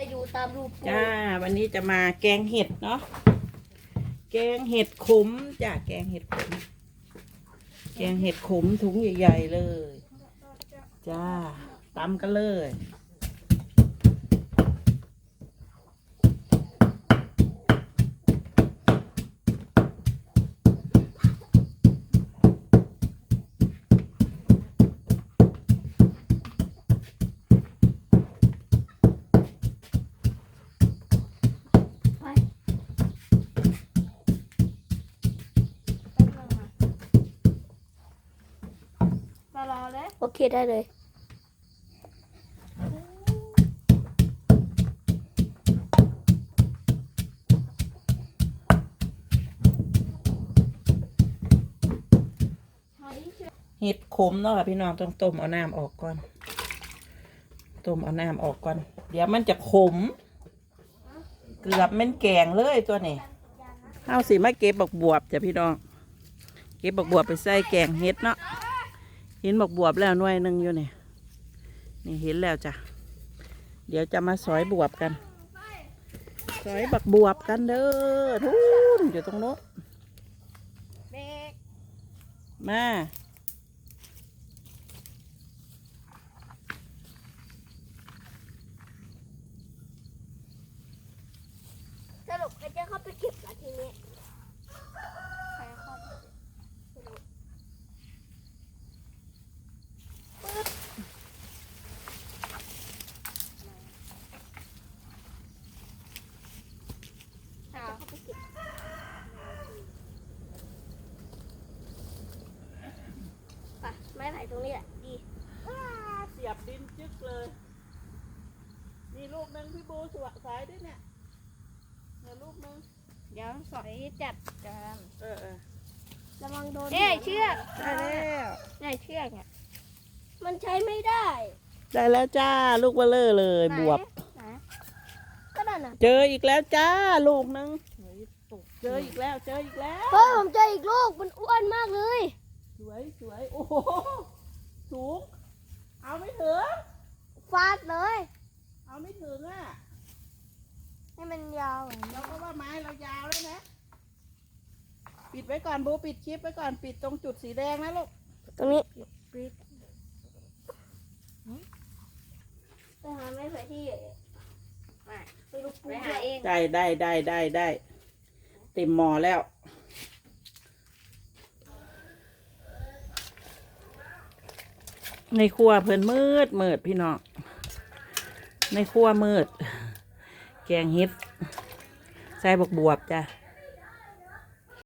ให้ดูตามรูปจ้า วันนี้จะมาแกงเห็ดเนาะ แกงเห็ดขมจ้าแกงเห็ดขม แกงเห็ดขมถุงใหญ่ ๆ เลย จ้าตำกันเลย โอเคได้เลย เห็ดขมเนาะค่ะพี่น้องต้องต้มเอาน้ำออกก่อน ต้มเอาน้ำออกก่อน เดี๋ยวมันจะขม เกือบแมันแกงเลยตัวนี้เอาสิมาเก็บบักบวบจ้ะพี่น้อง เก็บบักบวบไปใส่แกงเห็ดเนาะ เห็นบอกบวบแล้วหน่วยหนึ่งอยู่นี่นี่เห็นแล้วจ้ะ เดี๋ยวจะมาสอยบวบกัน สอยบักบวบกันเด้อทุนอยู่ตรงโน้นมา สรุปใครจะเข้าไปเก็บละทีนี้ใครเข้าไปสรุปปึ๊บใครจะเข้าไปเก็บไปไม้ไผ่ตรงนี้แหละดี เสียบดินจึกเลย นี่ลูกหนึ่งพี่บูสวะสายด้วยเนี่ยเดี๋ยวลูกหนึ่งเดี๋ยวสอยจัดกันเออเออระวังโดนเอ้ยเชือกได้แล้วไหนเชือกเนี่ยมันใช้ไม่ได้ได้แล้วจ้า ลูกเบลเลอร์เลยไหนบวบ ไหนก็นั่นน่ะเจออีกแล้วจ้า ลูกหนึ่งเจออีกแล้วเจออีกแล้วเฮ้ยผมเจออีกลูกมันอ้วนมากเลย สวยสวยโอ้โหสูง เอาไม่ถึง ฟาดเลย เอาไม่ถึงอะ ให้มันยาวอย่างนี้เราก็ว่าไม้เรายาวแล้วนะ ปิดไว้ก่อนบูปิดคลิปไว้ก่อนปิดตรงจุดสีแดงนะลูก ตรงนี้ไปหาไม้ไผ่ที่ไปดูปูด้วยเองได้ได้ได้ได้ได้เต็มหมอแล้ว ในครัวเพิ่นมืดมืดพี่น้อง ในครัวมืด แกงเฮ็ด ใส่บกบวบจ้ะ